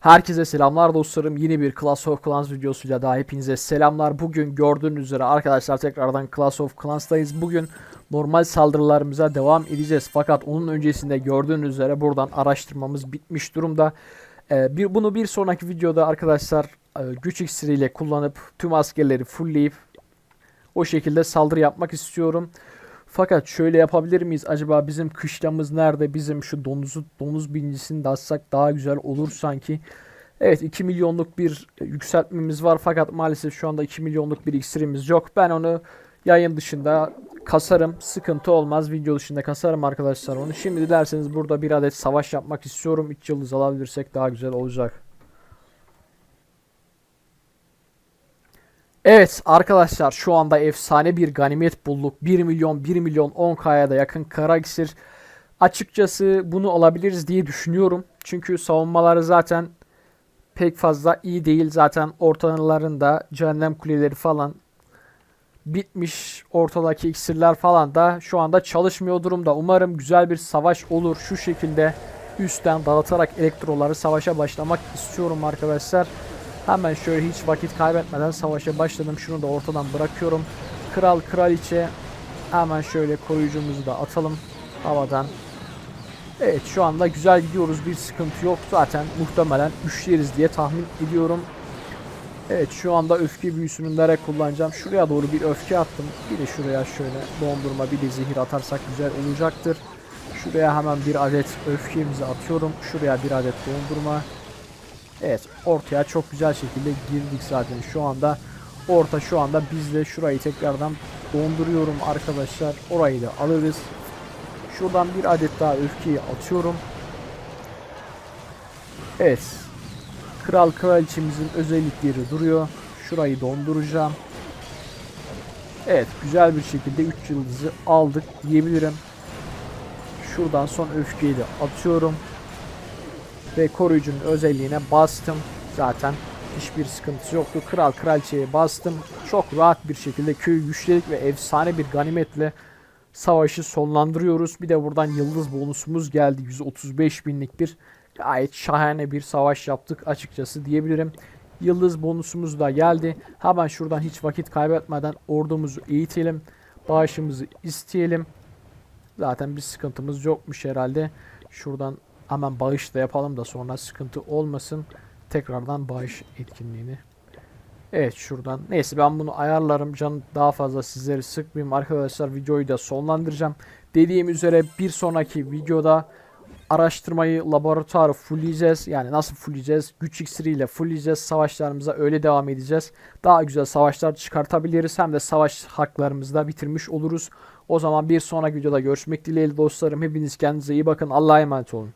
Herkese selamlar dostlarım. Yeni bir Clash of Clans videosuyla daha hepinize selamlar. Bugün gördüğünüz üzere arkadaşlar tekrardan Clash of Clans'tayız. Bugün normal saldırılarımıza devam edeceğiz. Fakat onun öncesinde gördüğünüz üzere buradan araştırmamız bitmiş durumda. Ee, bir, bunu bir sonraki videoda arkadaşlar e, güç iksiriyle kullanıp tüm askerleri fullleyip o şekilde saldırı yapmak istiyorum. Fakat şöyle yapabilir miyiz? Acaba bizim kışlamız nerede? Bizim şu donuzu donuz birincisini de atsak daha güzel olur sanki. Evet 2 milyonluk bir yükseltmemiz var fakat maalesef şu anda 2 milyonluk bir iksirimiz yok. Ben onu yayın dışında kasarım. Sıkıntı olmaz. Video dışında kasarım arkadaşlar onu. Şimdi dilerseniz burada bir adet savaş yapmak istiyorum. 3 yıldız alabilirsek daha güzel olacak. Evet arkadaşlar şu anda efsane bir ganimet bulduk. 1 milyon 1 milyon 10k'ya da yakın kara iksir. Açıkçası bunu alabiliriz diye düşünüyorum. Çünkü savunmaları zaten pek fazla iyi değil. Zaten ortalarında cehennem kuleleri falan bitmiş. Ortadaki iksirler falan da şu anda çalışmıyor durumda. Umarım güzel bir savaş olur. Şu şekilde üstten dağıtarak elektroları savaşa başlamak istiyorum arkadaşlar. Hemen şöyle hiç vakit kaybetmeden savaşa başladım. Şunu da ortadan bırakıyorum. Kral kraliçe hemen şöyle koruyucumuzu da atalım havadan. Evet şu anda güzel gidiyoruz. Bir sıkıntı yok. Zaten muhtemelen üçleriz diye tahmin ediyorum. Evet şu anda öfke büyüsünü nereye kullanacağım? Şuraya doğru bir öfke attım. Bir de şuraya şöyle dondurma bir de zehir atarsak güzel olacaktır. Şuraya hemen bir adet öfkemizi atıyorum. Şuraya bir adet dondurma. Evet ortaya çok güzel şekilde girdik zaten şu anda. Orta şu anda bizde şurayı tekrardan donduruyorum arkadaşlar. Orayı da alırız. Şuradan bir adet daha öfkeyi atıyorum. Evet. Kral kraliçemizin özellikleri duruyor. Şurayı donduracağım. Evet güzel bir şekilde 3 yıldızı aldık diyebilirim. Şuradan son öfkeyi de atıyorum ve koruyucunun özelliğine bastım. Zaten hiçbir sıkıntısı yoktu. Kral kraliçeye bastım. Çok rahat bir şekilde köyü güçledik ve efsane bir ganimetle savaşı sonlandırıyoruz. Bir de buradan yıldız bonusumuz geldi. 135 binlik bir gayet şahane bir savaş yaptık açıkçası diyebilirim. Yıldız bonusumuz da geldi. Hemen şuradan hiç vakit kaybetmeden ordumuzu eğitelim. Bağışımızı isteyelim. Zaten bir sıkıntımız yokmuş herhalde. Şuradan Hemen bağış da yapalım da sonra sıkıntı olmasın. Tekrardan bağış etkinliğini. Evet şuradan. Neyse ben bunu ayarlarım. Can daha fazla sizleri sıkmayayım. Arkadaşlar videoyu da sonlandıracağım. Dediğim üzere bir sonraki videoda araştırmayı laboratuvarı fullleyeceğiz. Yani nasıl fullleyeceğiz? Güç iksiriyle fullleyeceğiz. Savaşlarımıza öyle devam edeceğiz. Daha güzel savaşlar çıkartabiliriz. Hem de savaş haklarımızı da bitirmiş oluruz. O zaman bir sonraki videoda görüşmek dileğiyle dostlarım. Hepiniz kendinize iyi bakın. Allah'a emanet olun.